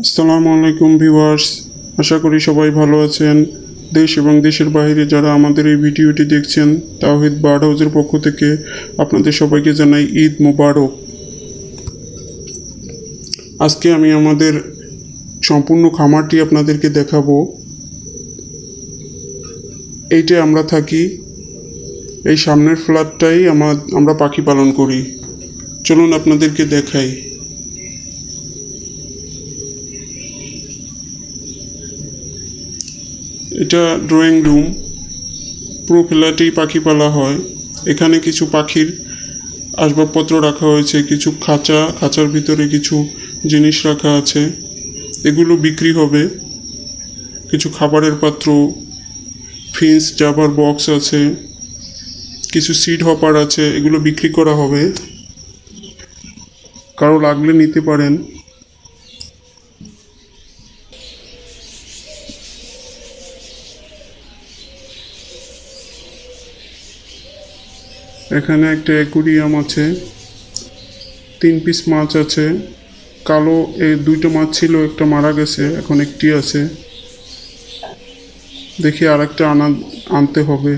আসসালামু আলাইকুম ভিউয়ার্স। আশা করি সবাই ভালো আছেন। দেশ এবং দেশের বাইরে যারা আমাদের এই ভিডিওটি দেখছেন, তাওহিদ বার্ড হাউসের পক্ষ থেকে আপনাদের সবাইকে জানাই ঈদ মোবারক। আজকে আমি আমাদের সম্পূর্ণ খামারটি আপনাদেরকে দেখাবো। এইটা আমরা থাকি। এই সামনের ফ্ল্যাটটাই আমার আমরা পাখি পালন করি। চলুন আপনাদেরকে দেখাই। এটা ড্রয়িং রুম পুরো ফ্ল্যাটেই পাখি পালা হয়। এখানে কিছু পাখির আসবাবপত্র রাখা হয়েছে, কিছু খাঁচা, খাঁচার ভিতরে কিছু জিনিস রাখা আছে। এগুলো বিক্রি হবে। কিছু খাবারের পাত্র ফিন্স জাবার বক্স আছে। কিছু সিড হপার আছে, এগুলো বিক্রি করা হবে। কারও লাগলে নিতে পারেন। এখানে একটা অ্যাকুরিয়াম আছে। তিন পিস মাছ আছে। কালো এই দুইটা মাছ ছিল, একটা মারা গেছে, এখন একটি আছে। দেখি আর একটা আনা, আনতে হবে।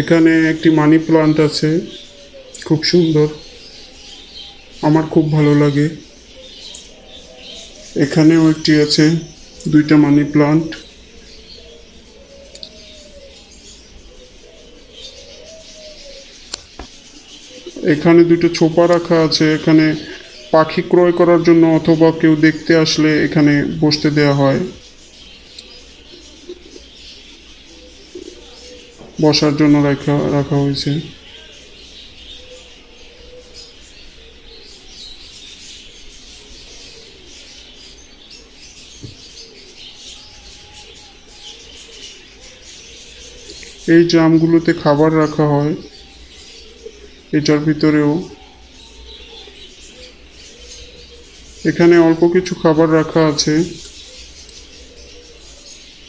এখানে একটি মানি প্লান্ট আছে। খুব সুন্দর। আমার খুব ভালো লাগে। এখানেও একটি আছে, দুইটা মানি প্লান্ট। এখানে দুটো ছোপা রাখা আছে, এখানে পাখি ক্রয় করার জন্য অথবা কেউ দেখতে আসলে এখানে বসতে দেওয়া হয়। বসার জন্য রাখা রাখা হয়েছে। এই ড্রামগুলোতে খাবার রাখা হয়। এটার ভিতরেও। এখানে অল্প কিছু খাবার রাখা আছে।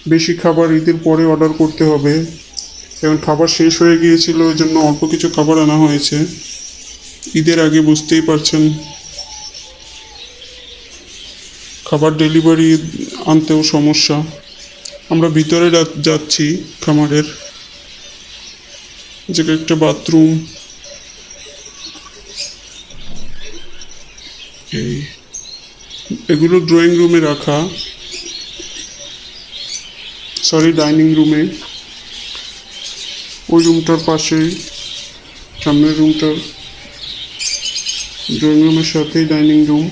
বেশি খাবার ঈদের পরে অর্ডার করতে হবে। এবং খাবার শেষ হয়ে গিয়েছিল ওই জন্য অল্প কিছু খাবার আনা হয়েছে। ঈদের আগে বুঝতেই পারছেন। খাবার ডেলিভারি আনতেও সমস্যা। আমরা ভিতরে যাচ্ছি খামারের। যে একটা বাথরুম। এই এগুলো ড্রয়িং রুমে রাখা। সরি ডাইনিং রুমে ওই রুমটার পাশে, সামনের রুমটার ড্রয়িং রুমের সাথেই ডাইনিং রুম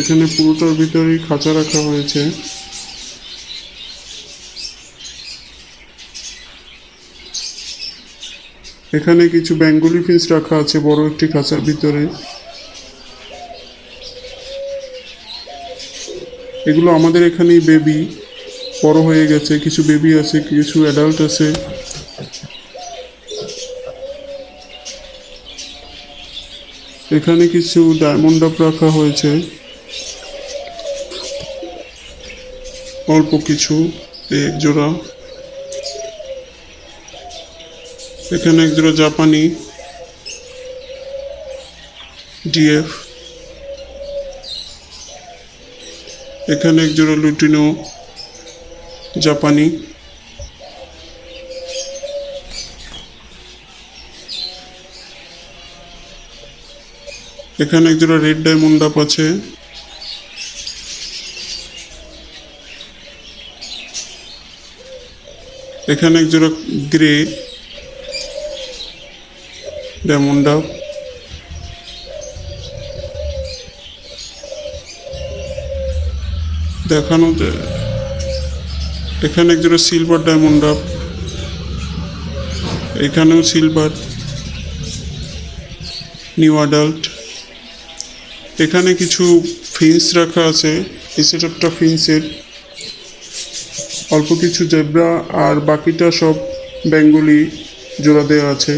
এখানে পুরোটার ভিতরেই খাঁচা রাখা হয়েছে। এখানে কিছু বেঙ্গলি ফিন্স রাখা আছে, বড় একটি খাঁচার ভিতরে। এগুলো আমাদের এখানেই বেবি বড় হয়ে গেছে, কিছু বেবি আছে, কিছু অ্যাডাল্ট আছে। এখানে কিছু ডায়মন্ড আপ রাখা হয়েছে। অল্প কিছু এক জোড়া। এখানে এক জোড়া জাপানি ডিএফ এখানে এক জোড়া লুটিনো জাপানি। এখানে এক জোড়া রেড ডায়মন্ড আপ আছে। এখানে এক জোড়া গ্রে ডায়মন্ড আপ। দেখানো যায় এখানে একজোড়া সিলভার ডায়মন্ড আপ এখানেও সিলভার নিউ অ্যাডাল্ট এখানে কিছু ফিন্স রাখা আছে, এই সেটআপটা ফিন্সের অল্প কিছু জেব্রা আর বাকিটা সব বেঙ্গলি জোড়া দেওয়া আছে।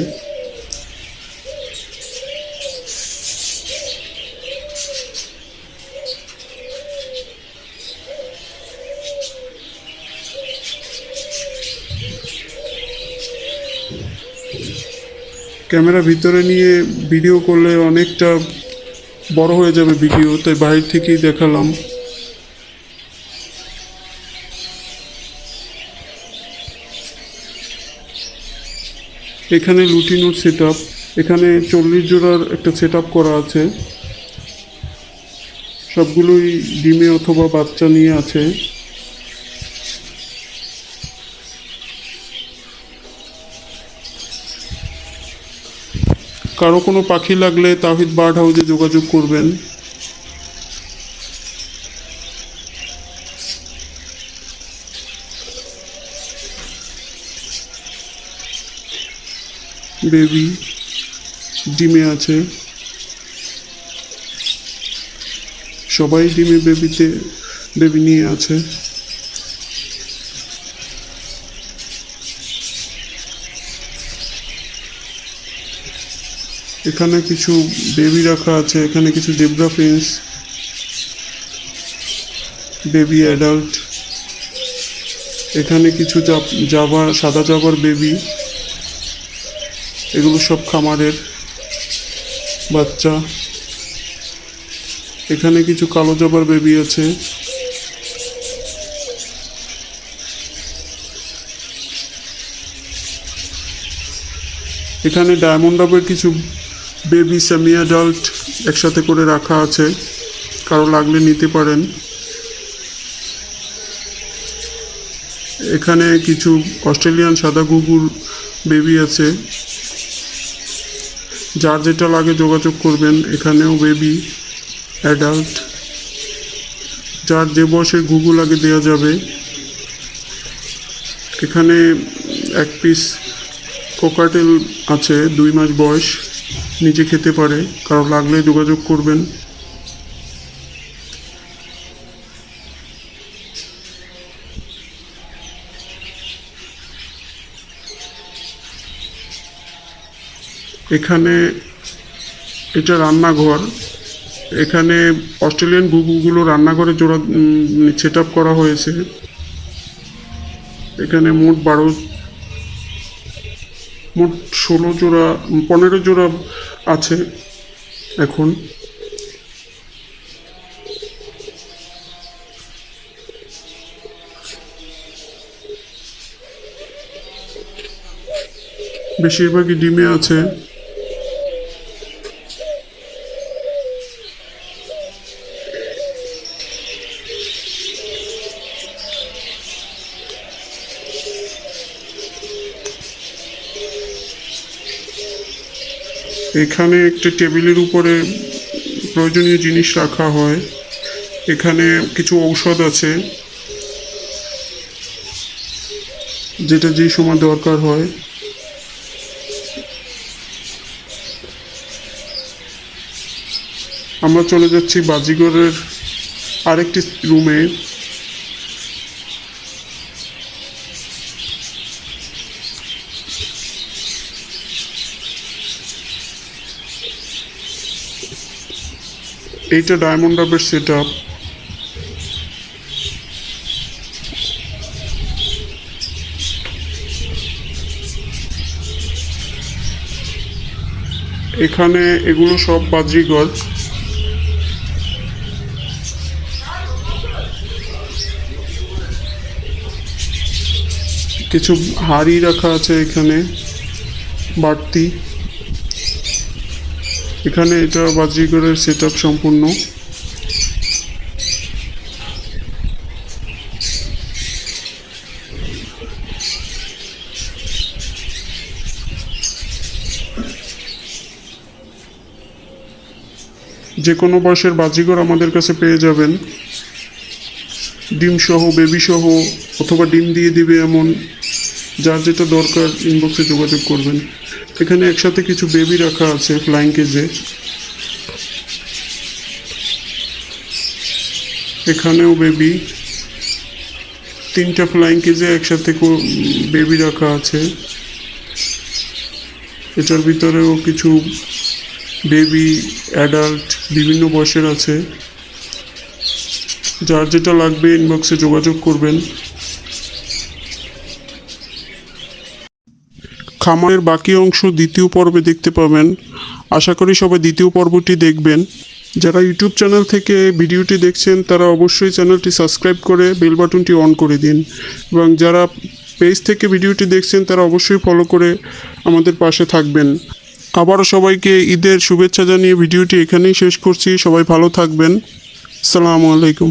ক্যামেরা ভিতরে নিয়ে ভিডিও করলে অনেকটা বড় হয়ে যাবে ভিডিও, তাই বাইরে থেকেই দেখালাম। এখানে লুটিনোর সেট এখানে চল্লিশ জোড়ার একটা সেট করা আছে। সবগুলোই ডিমে অথবা বাচ্চা নিয়ে আছে। কারও কোনো পাখি লাগলে তাহিদ বার্ড হাউসে যোগাযোগ করবেন। বেবি, ডিমে আছে। সবাই ডিমে বেবিতে, বেবি নিয়ে আছে। এখানে কিছু বেবি রাখা আছে, এখানে কিছু জেব্রা ফিন্স বেবি অ্যাডাল্ট এখানে কিছু জাব- জাবা, সাদা জাবার বেবি এগুলো সব খামারের বাচ্চা। এখানে কিছু কালো জবার বেবি আছে। এখানে ডায়মন্ড ডাবের কিছু বেবি সেমি অ্যাডাল্ট একসাথে করে রাখা আছে। কারও লাগলে নিতে পারেন। এখানে কিছু অস্ট্রেলিয়ান সাদা গুগুর বেবি আছে। যার যেটা লাগে যোগাযোগ করবেন, এখানেও বেবি অ্যাডাল্ট যার যে বয়সের ঘুঘু লাগে দেওয়া যাবে। এখানে এক পিস কোকাটেল আছে, দুই মাস বয়স। নিজে খেতে পারে কারও লাগলে যোগাযোগ করবেন। এখানে এটা রান্নাঘর। এখানে অস্ট্রেলিয়ান গুগুগুলো রান্নাঘরে জোড়া সেট করা হয়েছে। এখানে মোট বারো ষোলো জোড়া পনেরো জোড়া আছে এখন। বেশিরভাগই ডিমে আছে। এখানে একটি টেবিলের উপরে প্রয়োজনীয় জিনিস রাখা হয়। এখানে কিছু ঔষধ আছে, যেটা যে সময় দরকার হয়। আমরা চলে যাচ্ছি বাজিগরের আরেকটি রুমে। এইটা ডায়মন্ড ডাবের সেট আপ এখানে এগুলো সব বাজিগর কিছু হাড়ি রাখা আছে এখানে, বাড়তি। এখানে এটা বাজিগরের সেট সম্পূর্ণ। যে কোনো বয়সের বাজিগর আমাদের কাছে পেয়ে যাবেন। ডিম সহ বেবি সহ, অথবা ডিম দিয়ে দিবে এমন যার যেটা দরকার ইনবক্সে যোগাযোগ করবেন। এখানে একসাথে কিছু বেবি রাখা আছে ফ্লাইং কেজে এখানেও বেবি তিনটা ফ্লাইং কেজে একসাথে বেবি রাখা আছে। এটার ভিতরেও কিছু বেবি অ্যাডাল্ট বিভিন্ন বয়সের আছে। যার যেটা লাগবে ইনবক্সে যোগাযোগ করবেন। খামারের বাকি অংশ দ্বিতীয় পর্বে দেখতে পাবেন। আশা করি সবাই দ্বিতীয় পর্বটি দেখবেন। যারা ইউটিউব চ্যানেল থেকে ভিডিওটি দেখছেন, তারা অবশ্যই চ্যানেলটি সাবস্ক্রাইব করে বেল বাটনটি অন করে দিন। এবং যারা পেজ থেকে ভিডিওটি দেখছেন, তারা অবশ্যই ফলো করে আমাদের পাশে থাকবেন। আবারও সবাইকে ঈদের শুভেচ্ছা জানিয়ে ভিডিওটি এখানেই শেষ করছি। সবাই ভালো থাকবেন। আসসালামু আলাইকুম।